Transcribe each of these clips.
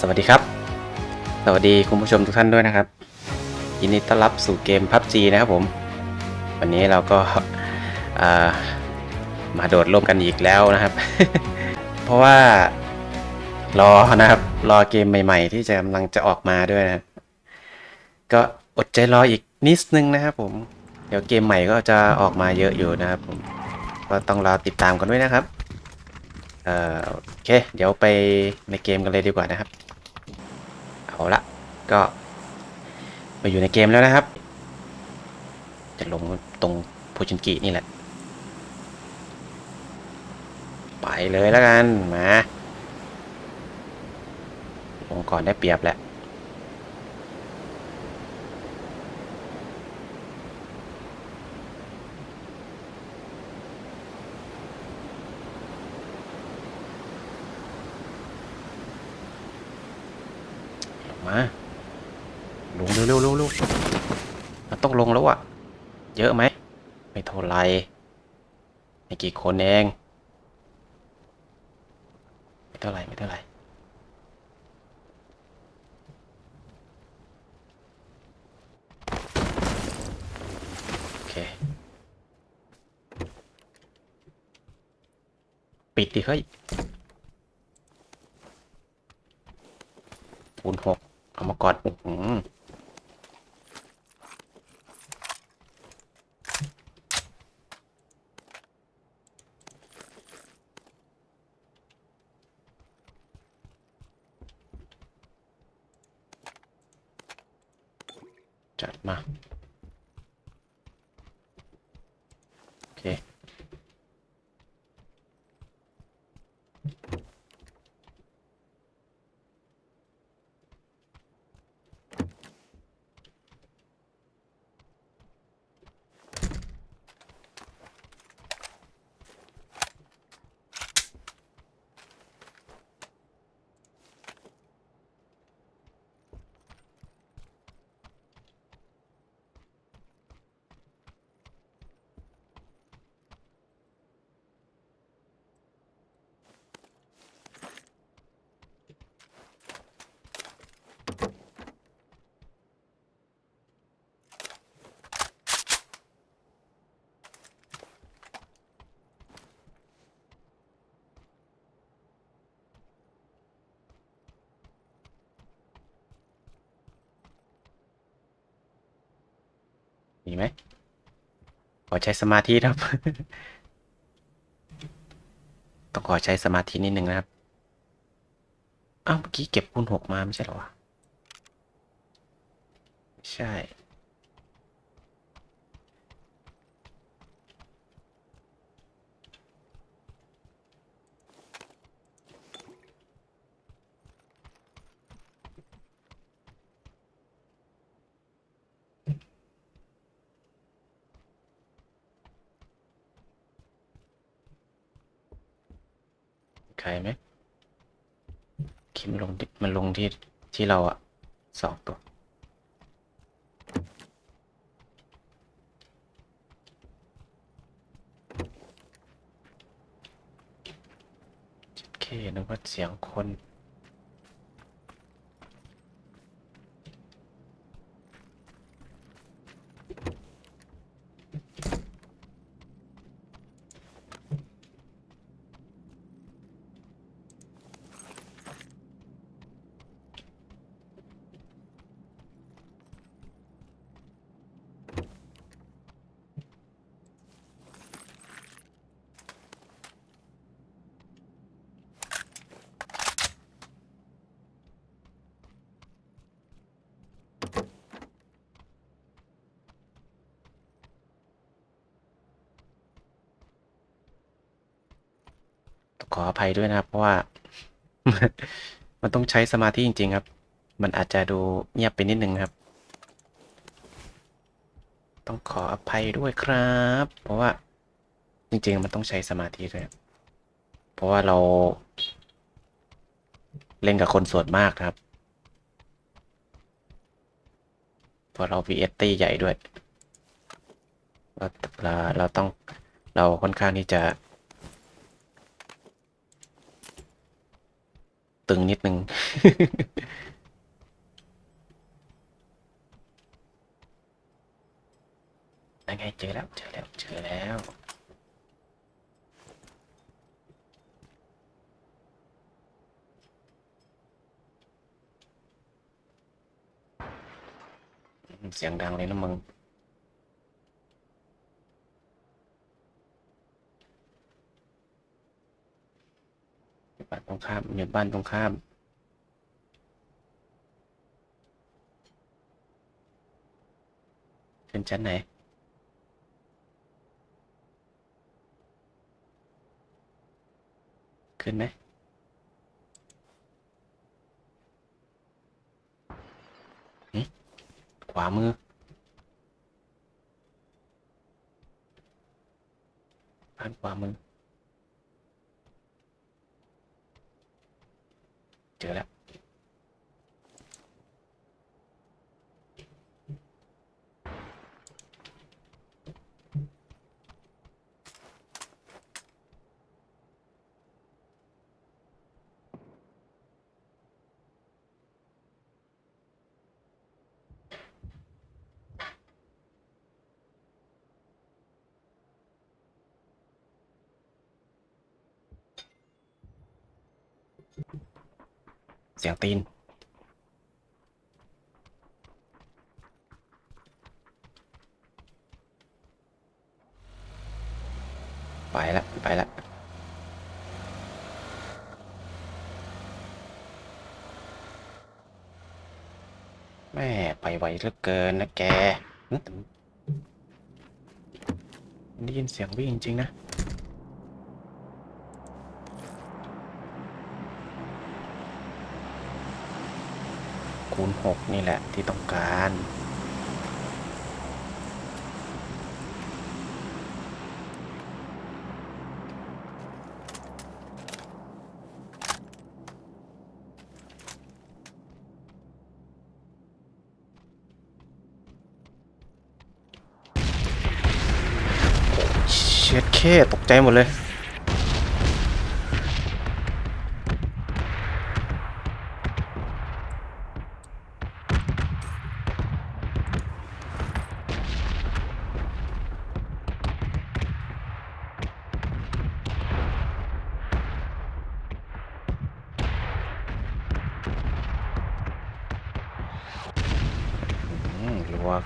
สวัสดีครับ สวัสดีคุณผู้ชมทุกท่านด้วยนะครับยินดีต้อนรับสู่เกม PUBG นะครับผม วันนี้เราก็มาโดดร่มกันอีกแล้วนะครับ เพราะว่ารอนะครับ รอเกมใหม่ๆ ที่จะกำลังจะออกมาด้วยนะครับ ก็อดใจรออีกนิดนึงนะครับผม เดี๋ยวเกมใหม่ก็จะออกมาเยอะอยู่นะครับผม ก็ต้องรอติดตามกันด้วยนะครับเอ่อโอเค เดี๋ยวไปในเกมกันเลยดีกว่านะครับ เอาละก็มาอยู่ในเกมแล้วนะครับ จะลงตรงโพชินกินี่แหละ ไปเลยแล้วกัน มา ลงก่อนได้เปรียบแหละ ลงเร็วเร็วเร็วเร็วมันต้องลงแล้วอะเยอะไหม ไม่เท่าไรไม่กี่คนเอง ไม่เท่าไรไม่เท่าไรโอเค ปิดดิเฮ้ยคูณหก เอามากอดอือ มีไหมขอใช้สมาธิครับ ต้องขอใช้สมาธินิดนึงนะครับอ้าวเมื่อกี้เก็บคูณหกมาไม่ใช่หรอวะใช่ ใครไหมคิมันลงมันลงที่ที่เราอะสองตัว โอเคนึกว่าเสียงคน ขออภัยด้วยนะครับ เพราะว่า มันต้องใช้สมาธิจริง ๆ ครับ มันอาจจะดูเงียบไปนิดนึงครับ ต้องขออภัยด้วยครับ เพราะว่า จริง ๆ มันต้องใช้สมาธิด้วยเพราะว่าเรา เล่นกับคนส่วนมากครับเพราะเรา VS ตี้ใหญ่ด้วยเราเราเราต้องเราค่อนข้างที่จะ ตึงนิดนึง ยังไงเจอแล้วเจอแล้วเจอแล้วเสียงดังเลยนะมึง บ้านต รงข้ามอยู่บ้านตรงข้าม ขึ้นชั้นไหน ขึ้นไหมขวามือบ้านขวามือ เจอแล้ว สียงตีน ไปละ ไปละแม่ไปไวเหลือเกินนะแกหึได้ยินเสียงวิ่งจริง ๆ นะ คูณหกนี่แหละที่ต้องการ เชียดเคตกใจหมดเลย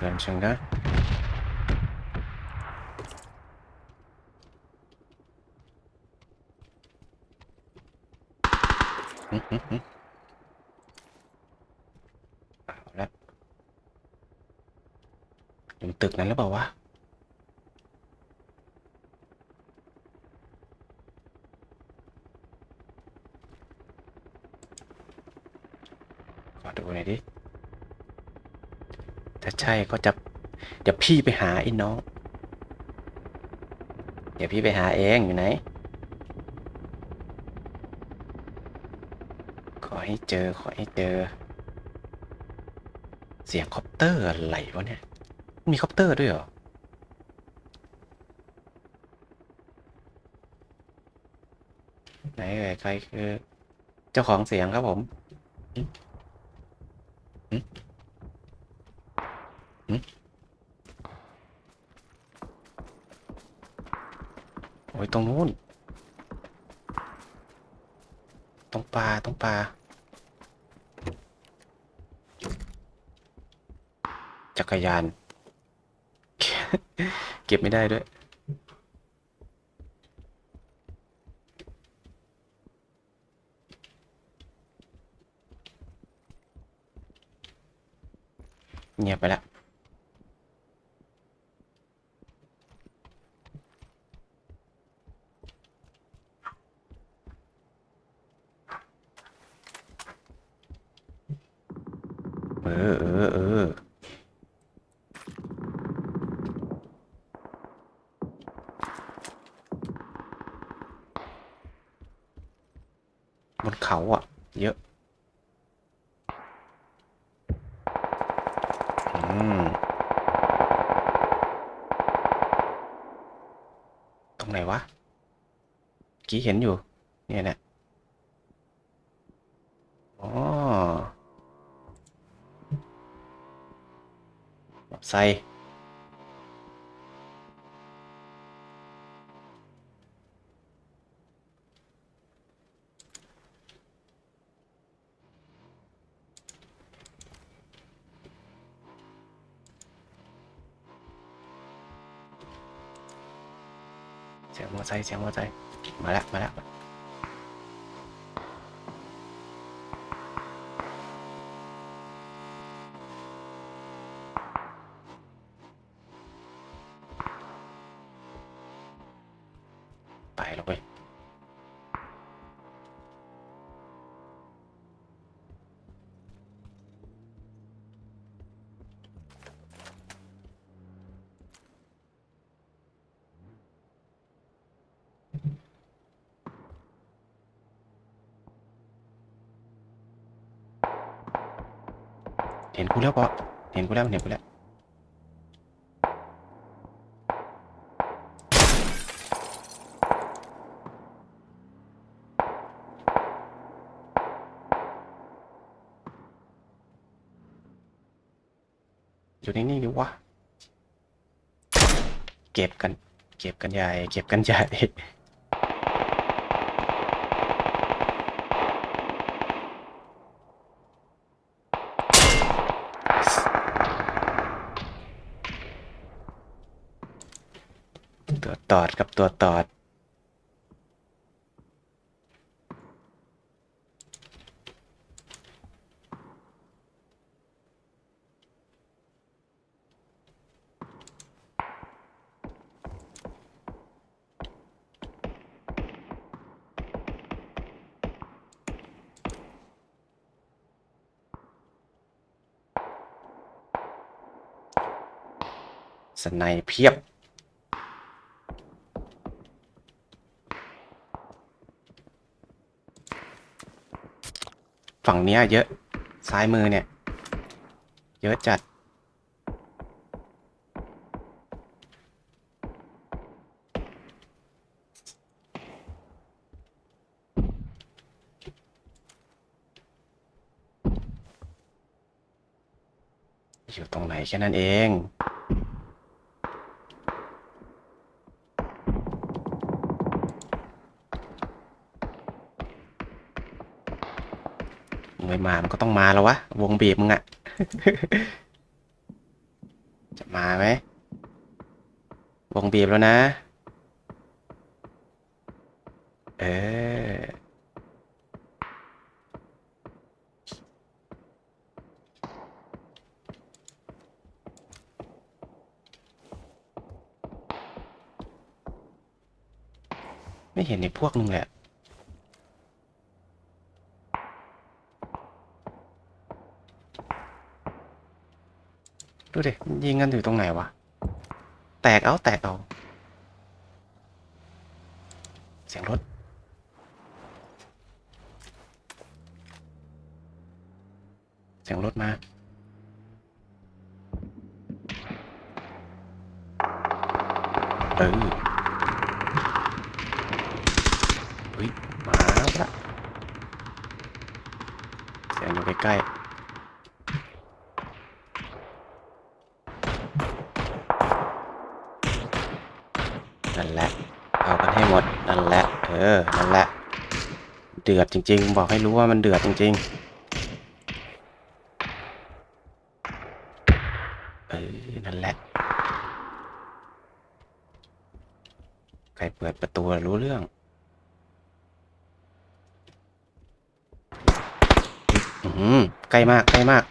อื มรัวกันจังนะอืมอืมอืมเอาละอยู่ตึกนั้นหรือเปล่าวะขอดูหน่อยดิถ้า ใช่ก็จะเดี๋ยวพี่ไปหาไอ้น้อง เดี๋ยวพี่ไปหาเองอยู่ไหน ขอให้เจอขอให้เจอ เสียงคอปเตอร์อะไรวะเนี่ย มีคอปเตอร์ด้วยเหรอไหนเอ่ยใครคือ เจ้าของเสียงครับผม โอ้ยตรงนู้น ตรงปลาตรงปลาจักรยาน เก็บไม่ได้ด้วย เงียบไปแล้ว งไหนวะกี้เห็นอยู่ เนี่ยนะอ๋อใส่ ไซค์เสียงมอไซค์เสียงมอไซค์มาแล้วมาแล้วไปแล้วเว้ย ห็นกูแล้วปะเห็นกูแล้วเห็นกูแล้วอยู่นิ่งๆดิวะ เก็บกัน เก็บกันใหญ่ เก็บกันใหญ่ ตอดกับตัวตอด สไนเพียบ เนี้ยเยอะ ซ้ายมือเนี่ย เยอะจัด อยู่ตรงไหนแค่นั้นเอง มึงไม่มามันก็ต้องมาแล้ววะ วงบีบมึงอะจะมาไหมวงบีบแล้วนะ เออไม่เห็นในพวกนึงแหละ ดูดิยิงกันอยู่ตรงไหนวะ แตกเอาแตกเอา เสียงรถ เสียงรถมาเออเฮ้ย มาแล้วเสียงอยู่ใกล้ๆ นั่นแหละ เอากันให้หมด นั่นแหละ เออ นั่นแหละ เดือดจริง ๆ บอกให้รู้ว่ามันเดือดจริงๆ เออ นั่นแหละ ใครเปิดประตูรู้เรื่องอือหือใกล้มาก ใกล้มาก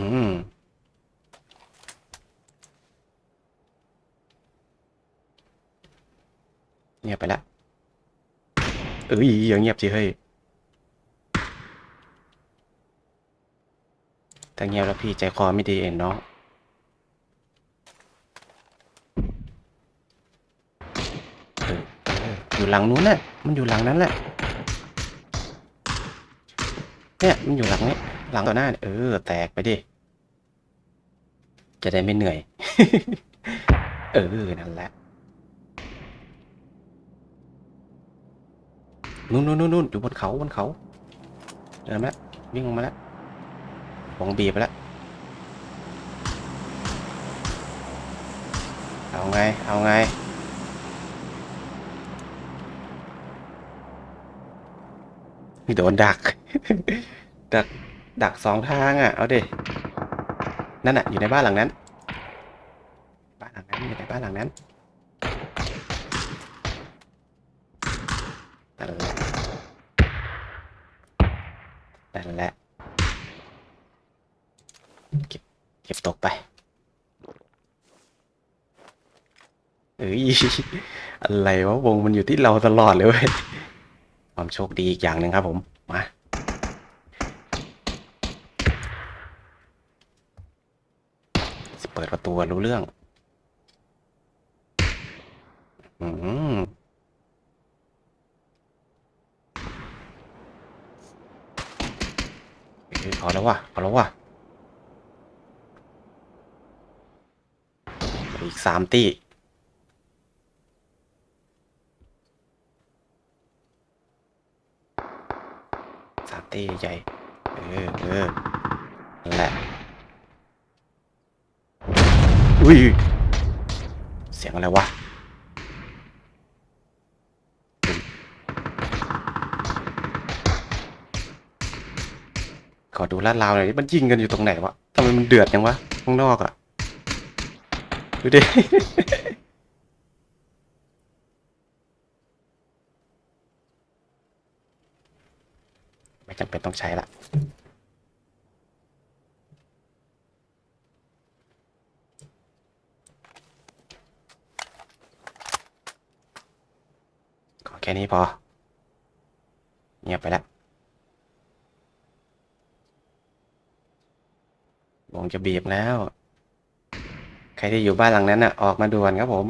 อืม เงียบไปละเอ้ยอย่าเงียบสิเฮ้ยถ้าเงียบแล้วพี่ใจคอไม่ดีเองเออเอยู่หลังนู้นน่ะ มันอยู่หลังนั้นแหละ เนี่ย มันอยู่หลังนี้ หลังต่อหน้าเเออ แตกไปดิ จะได้ไม่เหนื่อย เออ นั่นแหละ นู่นนู่นนู่นอยู่บนเขาบนเขาเดินมาแล้ววิ่งลงมาแล้ววงบีไปแล้วเอาไง เอาไง โดนดัก ดัก ดักสองทางอะ เอาดิ นั่นอะ อยู่ในบ้านหลังนั้น บ้านหลังนั้นอยู่ในบ้านหลังนั้นนั่นแหละ นั่นแหละ เก็บ เก็บ ตกไปเอ้ยอะไรวะวงมันอยู่ที่เราตลอดเลยเว้ยความโชคดีอีกอย่างหนึ่งครับผมมาเปิดประตูรู้เรื่องอืมอ้ยพอแล้ววะพอแล้ววะ อีกสามตีสามตีใหญ่ เออเออนั่นแหละ อุ้ย เสียงอะไรวะขอดูลาดราวหน่อยดิมันยิงกันอยู่ตรงไหนวะทำไมมันเดือดจังวะ ข้างนอกอะ ดูดิ ไม่จำเป็นต้องใช้ละขอแค่นี้พอ เงียบไปแล้ววงจะบีบแล้ว รที่อยู่บ้านหลังนั้นน่ะ ออกมาด่วนครับผม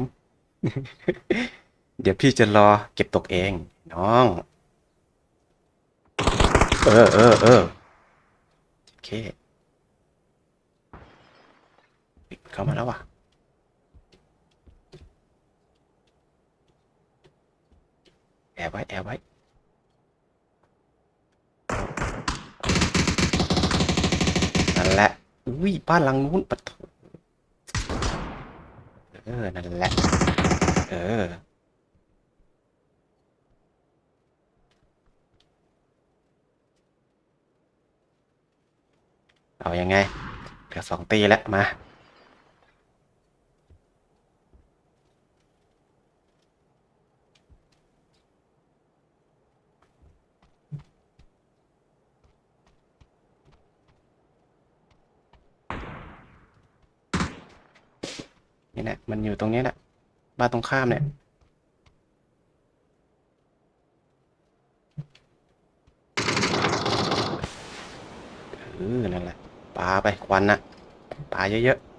เดี๋ยวพี่จะรอเก็บตกเอง น้อง เออเออเออโอเคเข้ามาแล้วว่ะแอบไว้แอบไว้นั่นแหละอุ้ยบ้านหลังนู้นปะโถ เออ นั่นแหละ เออ เอาอยังไง เหลือสองตีแล้วมา มันอยู่ตรงนี้แหละ บ้านตรงข้ามเนี่ย เออ นั่นแหละ ปลาไปควันนะปลาเยอะๆ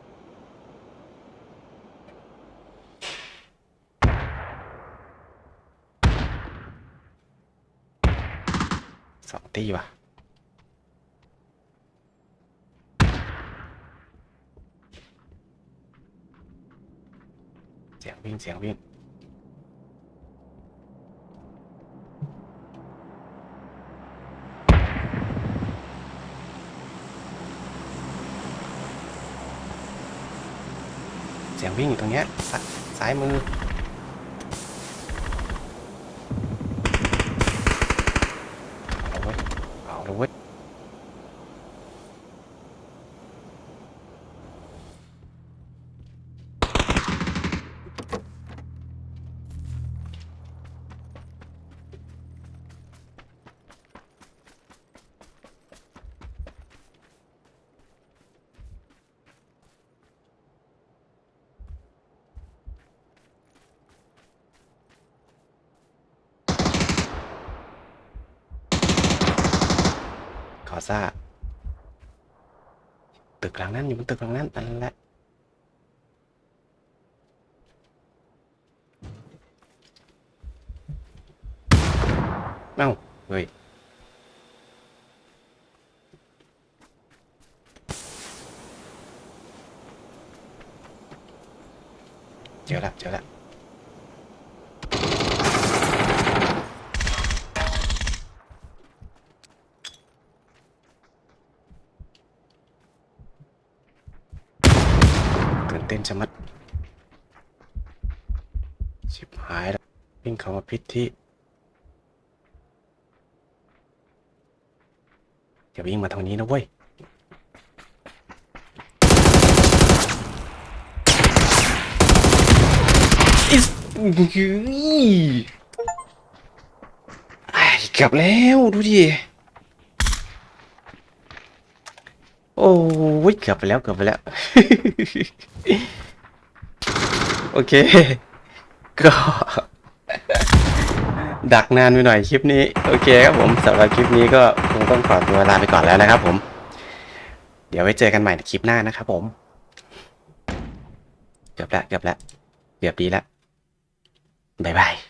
สองตีว่ะ เสียง วิ่งเสียงวิ่งเสียงวิ่งอยู่ตรงเนี้ยซซ้ายมือ เอาเว้ยเอาเลย ซ่าตึกหลังนั้นอยู่บนตึกหลังนั้นนั่นแหละเอ้าเฮ้ย เจอละเจอละ เต้นชะมัด ชิบหายแล้ว วิ่งเข้ามาพิษที่ อย่าวิ่งมาทางนี้นะเว้ยอิสไอ้เกือบแล้ว ดูดิ โอ้ยเกือบไปแล้ว เกือบไปแล้ว โอเค ก็ ดักนานไปหน่อยคลิปนี้ โอเคครับผมสำหรับคลิปนี้ก็คงต้องขอตัวลาไปก่อนแล้วนะครับผม เดี๋ยวไว้เจอกันใหม่ในคลิปหน้านะครับผม เกือบแล้วเกือบแล้วเกือบดีแล้วบ๊ายบาย